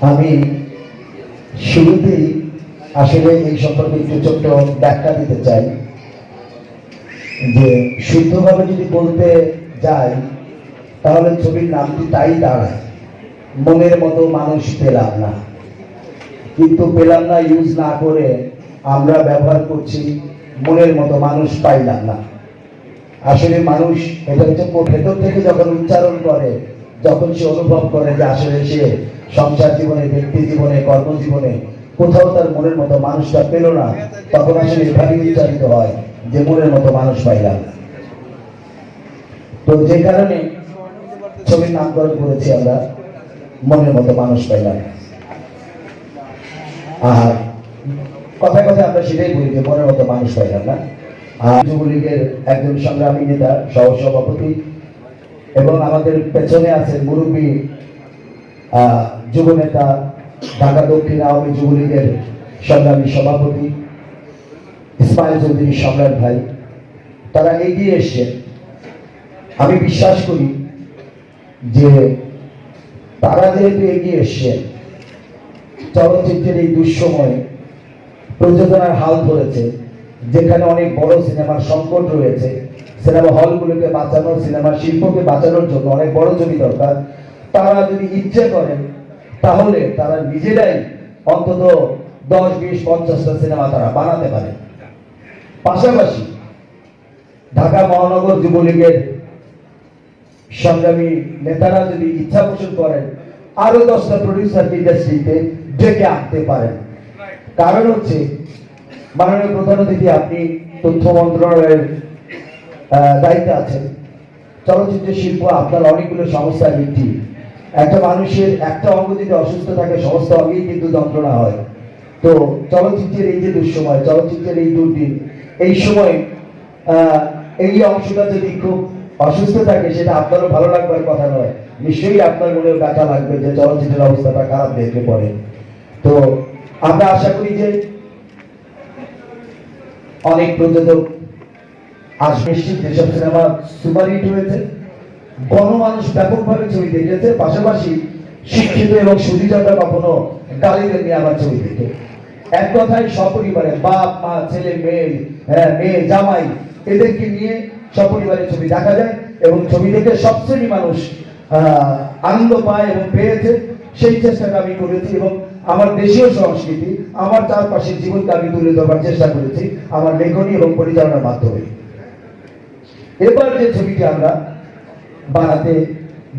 আমি শুরুতেই আসলে এই সম্পর্কে একটু ছোট্ট ব্যাখ্যা দিতে চাই। যে শুদ্ধভাবে যদি বলতে যাই, তাহলে ছবির নামটি তাই দাঁড়ায় মনের মতো মানুষ পেলাম না। কিন্তু পেলাম না ইউজ না করে আমরা ব্যবহার করছি, মনের মতো মানুষ পাইলাম না। আসলে মানুষ, এটা হচ্ছে ভেতর থেকে যখন উচ্চারণ করে যখন সে অনুভব করে যে আসলে সে সংসার জীবনে, ব্যক্তি জীবনে, কর্মজীবনে কোথাও তার মনের মতো মানুষটা পেল না, তখন আসলে এভাবেই উচ্চারিত হয় যে মনের মতো মানুষ পাইলাম। তো যে কারণে ছবির নামকরণ করেছি আমরা, মনের মতো মানুষ পাইলাম। আর কথায় কথায় আমরা সেটাই বলি যে মনের মতো মানুষ পাইলাম না। আর যুবলীগের একজন সংগ্রামী নেতা সহ সভাপতি এবং আমাদের পেছনে আছেন মুরব্বী আহ, যুব নেতা ঢাকা দক্ষিণ আওয়ামী যুবলীগের সংগ্রামী সভাপতি ইসমাইল চৌধুরী সম্রাট ভাই। তারা এগিয়ে এসে আমি বিশ্বাস করি যে তারা যেহেতু এগিয়ে এসছে চলচ্চিত্রের এই দুঃসময়ে প্রযোজনার হাল ধরেছে যেখানে অনেক বড় সিনেমার সংকট রয়েছে, সিনেমা হলগুলোকে বাঁচানো সিনেমা শিল্পকে বাঁচানোর জন্য অনেক বড় জমি দরকার। তারা যদি ইচ্ছে করেন, তাহলে তারা নিজেরাই অন্তত দশ, বিশ, পঞ্চাশটা সিনেমা তারা বানাতে পারে। পাশাপাশি ঢাকা মহানগর যুবলীগের সংগ্রামী নেতারা যদি ইচ্ছা পোষণ করেন, আরও দশটা প্রডিউসার ইন্ডাস্ট্রিতে ডেকে আনতে পারেন। কারণ হচ্ছে মাননীয় প্রধান অতিথি, আপনি তথ্য মন্ত্রণালয়ের দায়িত্বে আছেন। চলচ্চিত্র শিল্প আপনার অনেকগুলো সমস্যার একটি একটা মানুষের একটা অঙ্গ যদি অসুস্থ থাকে, সমস্ত অঙ্গেই কিন্তু যন্ত্রণা হয়। তো চলচ্চিত্রের এই যে দুঃসময়, চলচ্চিত্রের এই দুর্দিন, এই সময় এই অংশটা যদি খুব অসুস্থ থাকে, সেটা আপনারও ভালো লাগবার কথা নয়। নিশ্চয়ই আপনার মনেও ব্যথা লাগবে যে চলচ্চিত্রের অবস্থাটা খারাপ দেখে পড়ে। তো আমরা আশা করি যে অনেক প্রযোজক আজ নিশ্চিত যেসব সিনেমা সুপারহিট হয়েছে গণমানুষ ব্যাপকভাবে ছবি দেখেছে পাশাপাশি শিক্ষিত এবং সুবিধাটা কখনো গালিদের নিয়ে আমার ছবি দেখে। এক কথায় সপরিবারে বাপ মা ছেলে মেয়ে হ্যাঁ, মেয়ে জামাই এদেরকে নিয়ে সপরিবারে ছবি দেখা যায় এবং ছবি দেখে সব শ্রেণি মানুষ আনন্দ পায় এবং পেয়েছে। সেই চেষ্টাটা আমি করেছি এবং আমার দেশীয় সংস্কৃতি, আমার চারপাশের জীবনকে আমি তুলে ধরবার চেষ্টা করেছি আমার লেখনী এবং পরিচালনার মাধ্যমে। এবার যে ছবিটি আমরা বানাতে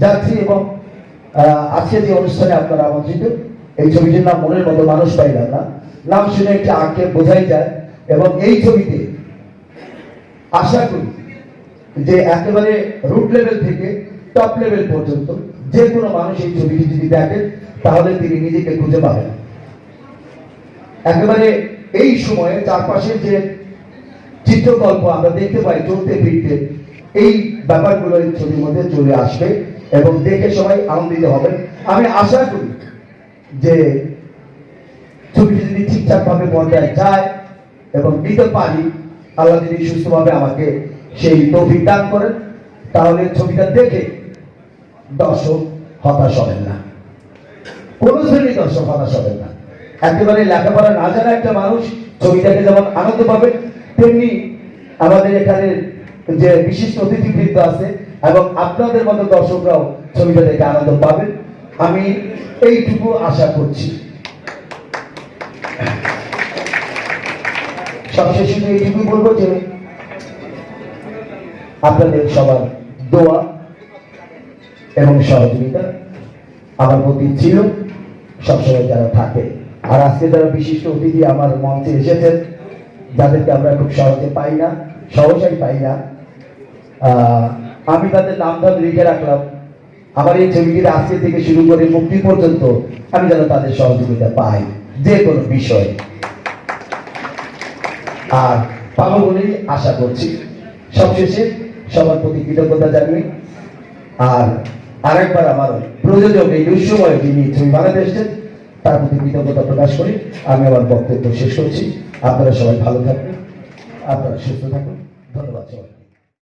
যাচ্ছি এবং আজকে যে অনুষ্ঠানে আপনারা আমন্ত্রিত, এই ছবিটির নাম মনের মতো মানুষ পাইলাম না। নাম শুনে একটি আঁকে বোঝাই যায় এবং এই ছবিতে আশা করি যে একেবারে রুট লেভেল থেকে টপ লেভেল পর্যন্ত যে কোনো মানুষ এই ছবিটি যদি দেখেন, তাহলে তিনি নিজেকে খুঁজে পাবেন। একেবারে এই সময়ে চারপাশের যে চিত্রকল্প আমরা দেখতে পাই, চলতে ফিরতে, এই ব্যাপারগুলো এই ছবির মধ্যে চলে আসবে এবং দেখে সবাই আনন্দিত হবেন। আমি আশা করি যে ছবিটি যদি ঠিকঠাক ভাবে পর্যায়ে যায় এবং দিতে পারি, আল্লাহ যদি সুস্থভাবে আমাকে সেই তৌফিক দান করেন, তাহলে ছবিটা দেখে দর্শক হতাশ হবেন না। কোন শ্রেণির দর্শক হতাশ হবেন না। একেবারে লেখাপড়া না জানা একটা মানুষ ছবি দেখে যেমন আনন্দ পাবে, তেমনি আমাদের এখানে যে বিশিষ্ট অতিথিবৃন্দ আছে এবং আপনাদের মতো দর্শকরাও ছবিটা দেখে আনন্দ পাবেন। আমি এইটুকু আশা করছি। সবশেষে এইটুকুই বলব যে আপনাদের সবার দোয়া এবং সহযোগিতা আমার প্রতি ছিল। সবসময় যারা থাকে। আর আজকে যারা বিশিষ্ট অতিথি আমার মঞ্চে এসেছেন, যাদেরকে আমরা খুব সহজে পাই না সহজেই পাই না আমি তাদের নাম ধাম লিখে রাখলাম। আমার এই ছবিটির আজকে থেকে শুরু করে মুক্তি পর্যন্ত আমি যেন তাদের সহযোগিতা পাই, যে কোনো বিষয়ে। আর পাবো বলেই আশা করছি। সবশেষে সবার প্রতি কৃতজ্ঞতা জানিয়ে, আর আরেকবার আমার প্রযোজক এই বিশ্বময় যিনি ছবি বানাতে এসেছেন, তার প্রতি কৃতজ্ঞতা প্রকাশ করি। আমি আমার বক্তব্য শেষ করছি। আপনারা সবাই ভালো থাকবেন। আপনারা সুস্থ থাকুন। ধন্যবাদ সবাই